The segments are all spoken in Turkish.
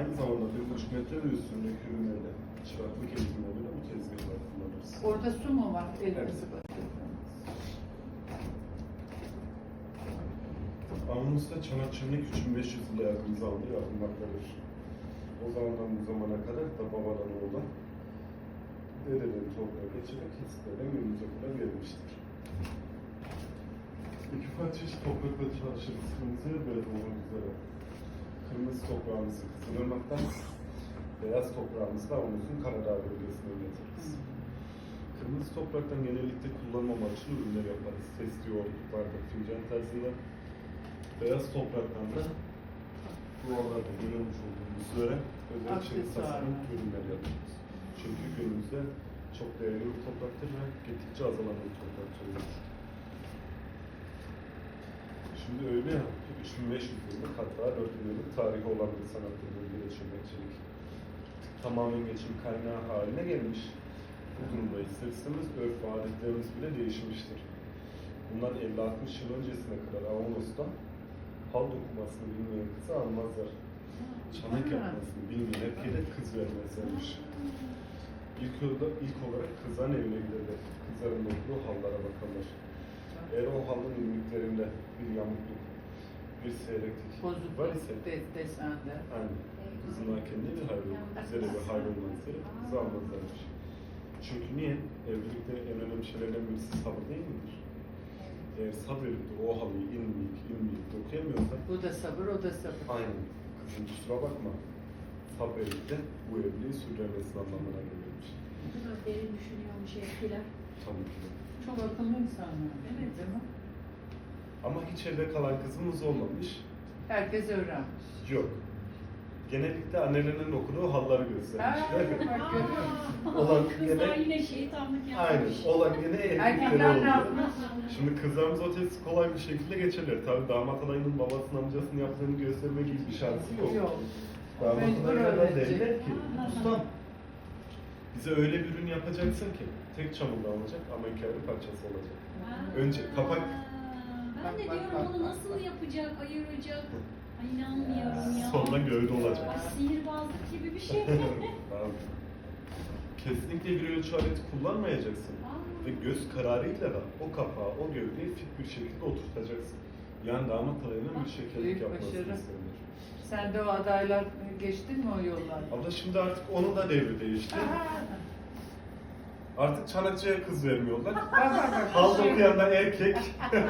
Aynı zamanda buçuk metre ve üstündeki ürünlerle çıraklık eğitimlerinde bu tezgahları kullanırız. Orada su mu var? Elinizi batırdınız. Anımızda çanak çömlek 3500 yıla yakın zamanda yapılmaktadır. O zamandan bu zamana kadar da babadan oğula dereden toprağa geçerek hislerden günümüze kadar gelmiştir. İki çeşit toprakla çalışırız. Kırmızı ve beyaz olmak üzere. Kırmızı toprağımızı Kızılırmak'tan, beyaz toprağımızı da Avunuz'un Karadağ bölgesine getiririz. Kırmızı topraktan genellikle kullanmam için ürünler yaparız. Testi yoğurtluklarda, fincan tarzında. Beyaz topraktan da buralarda görülmüş olduğumuz üzere özel çelik tasarım ürünler yapıyoruz. Çünkü günümüzde çok değerli bir topraktır ve gittikçe azalan bir toprak türüdür. Şimdi öyle ya, 3500 yıllık hatta 4000 yıllık tarihi olan bir sanattır bölgede çömlekçilik. Tamamen geçim kaynağı haline gelmiş. Bu durumda ister istemez örf ve adetlerimiz bile değişmiştir. Bunlar 50-60 yıl öncesine kadar Avanos'ta hal dokumasını bilmeyen kızı almazlar. Çanak yapmasını bilmeyen erkeğe kız vermezlermiş. İlk, olarak, ilk olarak kızların evine giderler. Kızların dokuduğu hallara bakarlar. Eğer o halın ilmiklerinde bir yamukluk, bir seyreklik Bozuk var ise de, desende. yani kızın hakeminde bir hayır yok. Üzere bir hayır olmak üzere kızı almazlarmış. Çünkü niye? Evlilikte en önemli şeylerden birisi sabır değil midir? Eğer sabredip de o halıyı ilmeyip ilmeyip dokuyamıyorsak Bu da sabır, o da sabır. aynen kızım kusura bakma sabredip de bu evliliği sürdürmesi anlamına geliyormuş. Derin düşünüyormuş eskiler. Tabii ki. Çok akıllı insanlar. Evet. Değil mi? Ama hiç evde kalan kızımız olmamış. Herkes öğrenmiş. Yok. Genellikle annelerinin okuduğu halları Ha, göstermişler. bak görüyor musun? Olan Kızlar gene- yine şeytanlık Aynen. Olan yine erkekler Erkekler ne oluyor. yapmış? Şimdi kızlarımız o testi kolay bir şekilde geçerler. Tabii damat adayının babasının amcasının yaptığını gösterme gibi bir şansı yok. Yok. Damat Mecbur adayına da öğretecek. derler ki, ustam bize öyle bir ürün yapacaksın ki tek çamurda olacak ama iki ayrı parçası olacak. Ha. Önce kapak- Ben de Bak, bak, diyorum bak, onu bak, nasıl bak. yapacak, ayıracak. Ay inanmıyorum ya. Sonra gövde olacak. Ay sihirbazlık gibi bir şey. Tamam. Kesinlikle bir ölçü aleti kullanmayacaksın. Aa. Ve göz kararıyla da o kapağı, o gövdeyi fit bir şekilde oturtacaksın. Yani damat adayının bir şekillik Büyük yapmasını başarı. istenir. Sen de o adaylar geçtin mi o yollar? Abla şimdi artık onun da devri değişti. Artık Çanakçı'ya kız vermiyorlar. Bak bak bak. Hal dokuyan da erkek.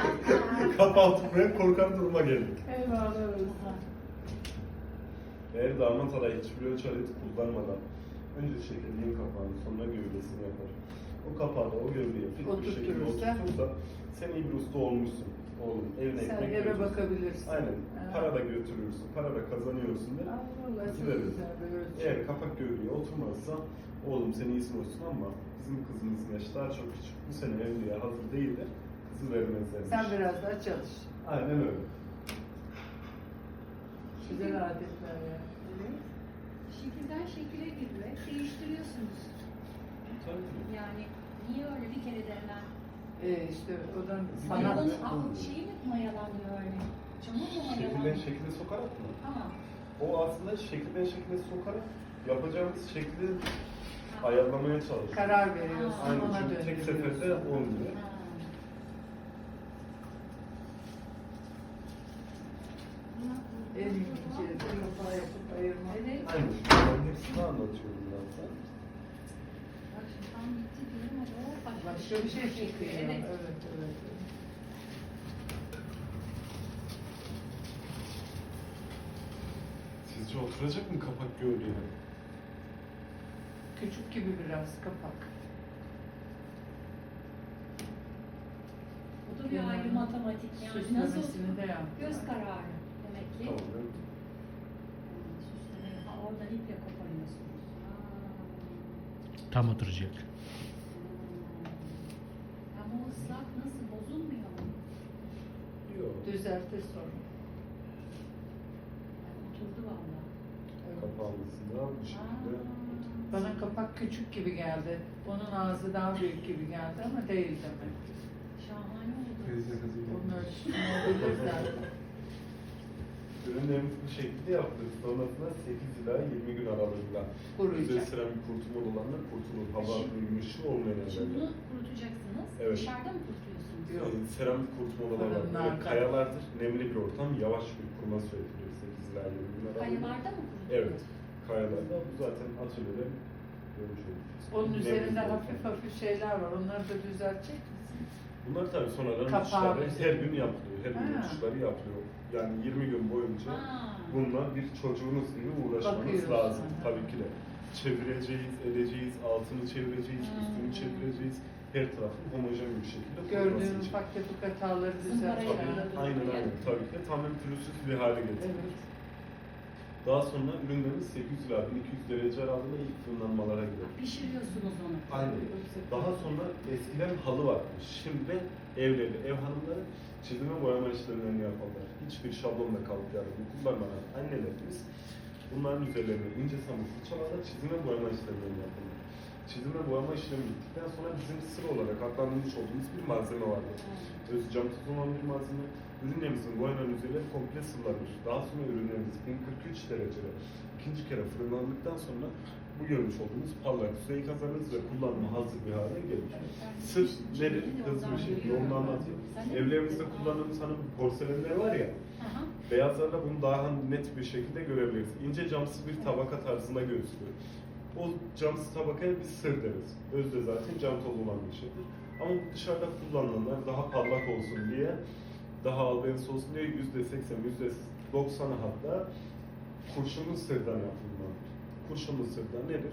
Kapağı tutmaya korkan duruma geldik. Eyvallah. Eğer damat aday hiçbir ölçü aleti kullanmadan önce şekilliğin kapağını sonra gövdesini yapar. O kapağı da o gövdeye fit bir şekilde oturtursa sen iyi bir usta olmuşsun. Oğlum evine Sen ekmek eve bakabilirsin. Aynen. Ha. Para da götürürsün, para da kazanıyorsun de. Allah çok güzel. Eğer kapak gövdeye oturmazsa oğlum sen iyisin olsun ama bizim kızımızın yaşı daha çok küçük. Bu sene evliliğe hazır değil de kızı vermezlermiş. Sen biraz daha çalış. Aynen öyle. Güzel adetler ya. Evet. Şekilden şekile girmek değiştiriyorsunuz. Tabii. Yani niye öyle bir kere denilen? Ee, işte o da Sanat. sanat. Onun şeyi mi mayalanıyor öyle? Çamur mu Şekilden mayalanıyor? şekile sokarak mı? Tamam. O aslında şekilden şekile sokarak yapacağımız şekli ayarlamaya çalışıyor. Karar veriyorsun Aynen ona çünkü tek seferde olmuyor. Ha. En ince kafa yapıp ayırmak. Evet. Aynen. Ben hepsini anlatıyorum zaten. Bak şimdi tam bitti diyorum ama Başka bir şey çıkıyor. Evet. Evet, evet. Sizce oturacak mı kapak gövdeye? Küçük gibi biraz kapak. O da bir ayrı matematik yani nasıl Süslemesini de göz kararı demek ki. Tamam. evet. Süsleme. Ha, oradan iple koparıyorsunuz. Tam oturacak. Islak nasıl bozulmuyor mu? Yok. Düzeltir sonra. Yani oturdu valla. Evet. Kapağımızda bu şekilde. Bana kapak küçük gibi geldi. Onun ağzı daha büyük gibi geldi ama değil demek. Şahane oldu. Teyze kızı Onun ölçüsünü olabilir zaten. ürünlerimizi bu şekilde yaptık. Sonrasında 8 ila 20 gün aralığında Kuruyacak. seramik kurutma olanlar kurtulur. Hava gümüşü olmayan Şimdi evlerde. bunu kurutacaksınız. Evet. Dışarıda mı kurutuyorsunuz? Yok. Yani seramik kurutma olanlar böyle kayalardır. Nemli bir ortam. Yavaş bir kurma süretiliyor 8 ila 20 gün aralığında. Kayalarda mı kurutuyorsunuz? Evet. Kayalarda. Bu zaten atölyede görmüş olduk. Onun Nemli üzerinde bir hafif ortam. hafif şeyler var. Onları da düzeltecek misin? Bunlar tabii sonradan Kapağı uçuşları her gün yapılıyor. Her gün Ha. uçuşları yapılıyor. Yani 20 gün boyunca Ha. bununla bir çocuğunuz gibi uğraşmanız Bakıyoruz. lazım. Hı hı. Tabii ki de. Çevireceğiz, edeceğiz, altını çevireceğiz, Hmm. üstünü çevireceğiz. Her tarafın homojen bir şekilde Gördüğün ufak tefek hataları yapıyorlar. aynen aynen. Tabii ki tamamen pürüzsüz bir hale getiriyoruz. Evet. Daha sonra ürünlerimiz 800 ila 1200 derece aralığında ilk fırınlanmalara girer. Pişiriyorsunuz onu. Aynen. Daha sonra eskiden halı varmış. Şimdi evleri, ev hanımları çizim ve boyama işlemlerini yaparlar. Hiçbir şablonla kalıp yardım kullanmadan annelerimiz bunların üzerlerine ince samur fırçalarla çizim ve boyama işlemlerini yaparlar. Çizim ve boyama işlemi bittikten sonra bizim sır olarak adlandırmış olduğumuz bir malzeme vardır. Öz cam tuz olan bir malzeme. Ürünlerimizin boyanan üzerleri komple sıvılanır. Daha sonra ürünlerimiz 1043 derecede ikinci kere fırınlandıktan sonra bu görmüş olduğumuz parlak düzeyi kazanırız ve kullanıma hazır bir hale gelir. Sır nedir? Hızlı bir onu anlatayım. Evlerimizde kullandığımız hani bu porselenler var ya, Aha. beyazlarla bunu daha net bir şekilde görebiliriz. İnce camsız bir tabaka tarzında gözüküyor. O camsız tabakaya biz sır deriz. Özde zaten cam toz olan bir şeydir. Ama dışarıda kullanılanlar daha parlak olsun diye, daha albenisi olsun diye yüzde seksen, yüzde doksanı hatta kurşunlu sırdan yapılmalıdır. Kurşunlu sırdan nedir?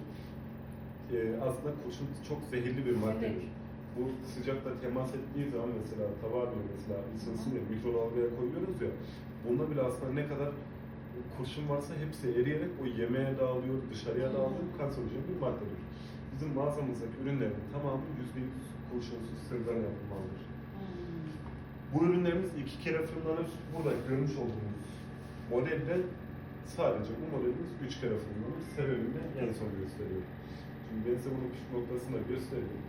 Ee, aslında kurşun çok zehirli bir maddedir. Bu sıcakla temas ettiği zaman mesela tava bile mesela ısınsın diye mikrodalgaya koyuyoruz ya, bunda bile aslında ne kadar kurşun varsa hepsi eriyerek o yemeğe dağılıyor, dışarıya dağılıyor, kanserojen bir maddedir. Bizim mağazamızdaki ürünlerin tamamı yüzde yüz kurşunsuz sırdan yapılmalıdır. Hmm. Bu ürünlerimiz iki kere fırınlanır. Burada görmüş olduğunuz modelde sadece bu modelimiz üç kere fırınlanır. Sebebini en son gösteriyorum. Şimdi ben size bunun püf noktasını da göstereyim.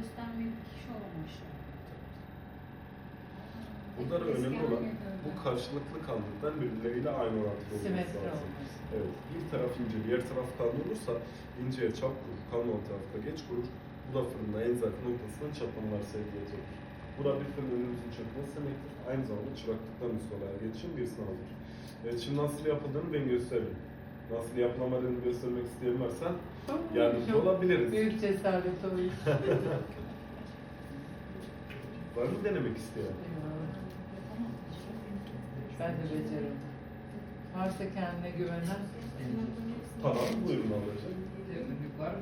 Bir kişi olmamışlar. Burada da önemli olan bu karşılıklı kalınlıktan birbirleriyle aynı orantıda olması Simetri lazım. olması. Evet. Bir taraf ince, diğer taraf kalın olursa inceye çap kurur, kalın olan tarafta geç kurur. Bu da fırında en zayıf noktasından çatlamalar sevdiyecektir. Burada bir fırın önümüzün çökmesi demektir. Aynı zamanda çıraklıktan ustalığa geçişin bir sınavıdır. Evet, şimdi nasıl yapıldığını ben göstereyim. Nasıl yapılamadığını göstermek isteyen varsa yardımcı olabiliriz. Büyük cesaret o iş. Var mı denemek isteyen? ben de beceririm. Varsa kendine güvenen. Tamam, buyurun ablacığım. Var mı?